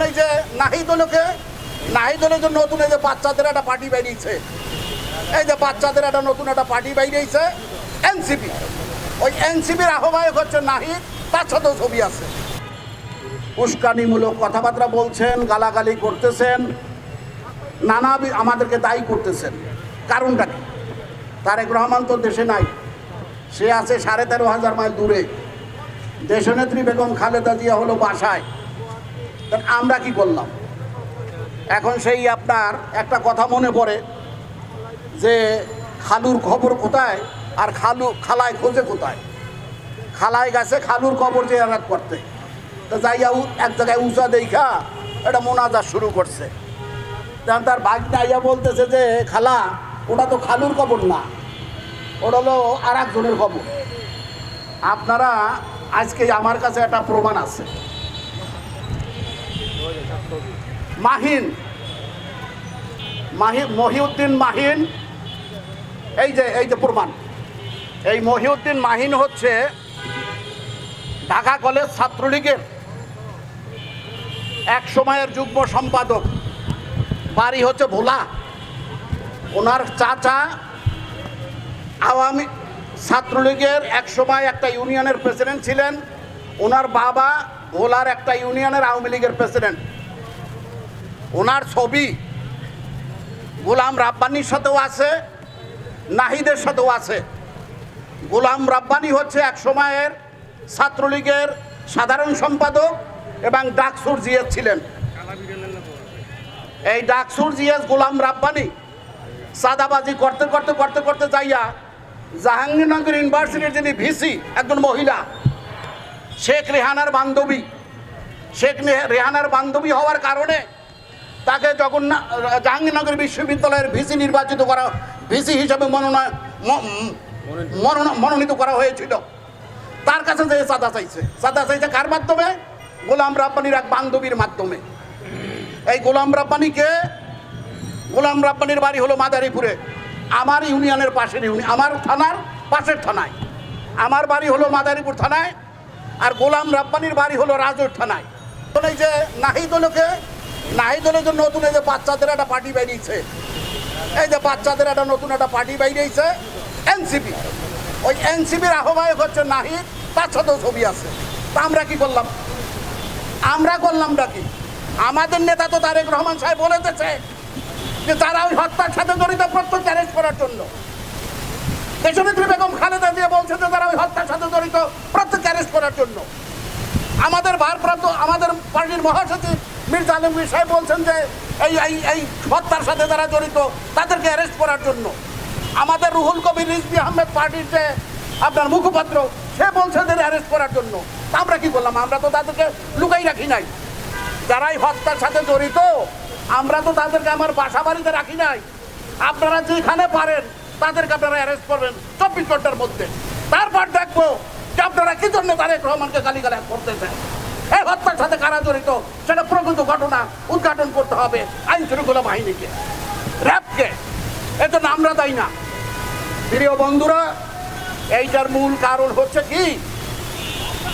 এখন এই যে নাহিদুলকে নাহিদুলের জন্য নতুন এই যে বাচ্চাদের একটা পার্টি বেরিয়েছে। এই যে বাচ্চাদের একটা নতুন একটা পার্টি বেরিয়েছে। এনসিপি ওই এনসিপির আহ্বায়ক হচ্ছে নাহিদ, তার সাথেও ছবি আছে। উস্কানিমূলক কথাবার্তা বলছেন, গালাগালি করতেছেন নানা আমাদেরকে দায়ী করতেছেন। কারণটা কি? তারেক রহমান তো দেশে নাই। সে আছে সাড়ে তেরো হাজার মাইল দূরে। দেশনেত্রী বেগম খালেদা জিয়া হলো বাসায়। আমরা কি করলাম? এখন সেই আপনার একটা কথা মনে পড়ে যে খালুর খবর কোথায় আর খালু, খালায় খোঁজে কোথায়? খালায় গেছে, খালুর খবর যে এরাত করতে। তো যাইয়া এক জায়গায় উঁচা দেখা এটা মোনাজার শুরু করছে। তখন তার বাঘটা আইয়া বলতেছে যে, খালা, ওটা তো খালুর খবর না। ওটা হলো আর একজনের খবর। আপনারা আজকে আমার কাছে একটা প্রমাণ আছে। মাহিন। মাহি মহিউদ্দিন মাহিন। এই যে এই যে প্রমাণ। এই মহিউদ্দিন মাহিন হচ্ছে ঢাকা কলেজ ছাত্রলীগের এক সময়ের যুগ্ম সম্পাদক। বাড়ি হচ্ছে ভোলা। ওনার চাচা আওয়ামী ছাত্রলীগের এক সময় একটা ইউনিয়নের প্রেসিডেন্ট ছিলেন। ওনার বাবা ভোলার একটা ইউনিয়নের আওয়ামী লীগের প্রেসিডেন্ট। ওনার ছবি গোলাম রাব্বানির সাথেও আছে, নাহিদের সাথেও আছে। গোলাম রাব্বানি হচ্ছে এক সময়ের ছাত্রলীগের সাধারণ সম্পাদক এবং ডাকসুর জিএস ছিলেন। এই ডাকসুর জিএস গোলাম রাব্বানি সাদাবাজি করতে করতে করতে করতে যাইয়া জাহাঙ্গীরনগর ইউনিভার্সিটির যিনি ভিসি, একজন মহিলা শেখ রেহানার বান্ধবী। শেখ রেহানার বান্ধবী হওয়ার কারণে তাকে না জাহাঙ্গীরনগর বিশ্ববিদ্যালয়ের ভিসি নির্বাচিত করা ভিসি হিসাবে মনোনয়ন মনোনীত করা হয়েছিল। তার কাছে যে সাদা চাইছে। সাদা চাইছে কার মাধ্যমে? গোলাম রাব্বানির এক বান্ধবীর মাধ্যমে। এই গোলাম রাব্বানিকে গোলাম রাব্বানির বাড়ি হলো মাদারীপুরে। আমার ইউনিয়নের পাশের ইউনিয়ন আমার থানার পাশের থানায়। আমার বাড়ি হলো মাদারীপুর থানায়। আর গোলাম রাব্বানির বাড়ি হলো রাজৌর থানায়। এই যে নাহিদুলকে নাহিদুলের জন্য নতুন এই যে বাচ্চাদের একটা পার্টি বেরিয়েছে। এই যে বাচ্চাদের একটা নতুন একটা পার্টি বেরিয়েছে এনসিপি ওই এনসিপির আহ্বায়ক হচ্ছে নাহিদ, তার সাথেও ছবি আছে। তা আমরা কি করলাম? আমরা করলাম নাকি আমাদের নেতা তো তারেক রহমান সাহেব বলেছে যে তারা ওই হত্যার সাথে জড়িত প্রত্যেক অ্যারেস্ট করার জন্য। দেশনেত্রী বেগম খালেদা বলছে তারা ওই হত্যার সাথে জড়িত প্রত্যেক অ্যারেস্ট করার জন্য। আমাদের ভারপ্রাপ্ত, আমাদের পার্টির মহাসচিব মির্জা আলমগীর সাহেব বলছেন যে, এই এই এই হত্যার সাথে যারা জড়িত, তাদেরকে অ্যারেস্ট করার জন্য। আমাদের রুহুল কবির রিজভি আহমেদ পার্টির যে আপনার মুখপাত্র, সে বলছে যে অ্যারেস্ট করার জন্য। আমরা কি করলাম আমরা তো তাদেরকে লুকাই রাখি নাই। যারা এই হত্যার সাথে জড়িত, আমরা তো তাদেরকে আমার বাসা বাড়িতে রাখি নাই। আপনারা যেখানে পারেন, তাদেরকে আপনারা অ্যারেস্ট করবেন। চব্বিশ ঘণ্টার মধ্যে। তারপর দেখব। যে আপনারা কি জন্য তারেক রহমানকে গালিগালাজ করতেছেন? এই হত্যার সাথে কারা জড়িত? সেটা প্রকৃত ঘটনা উদ্ঘাটন করতে হবে আইন শৃঙ্খলা বাহিনীকে। র্যাবকে। এ তো আমরা দায়ী না। প্রিয় বন্ধুরা, এইটার মূল কারণ হচ্ছে কি?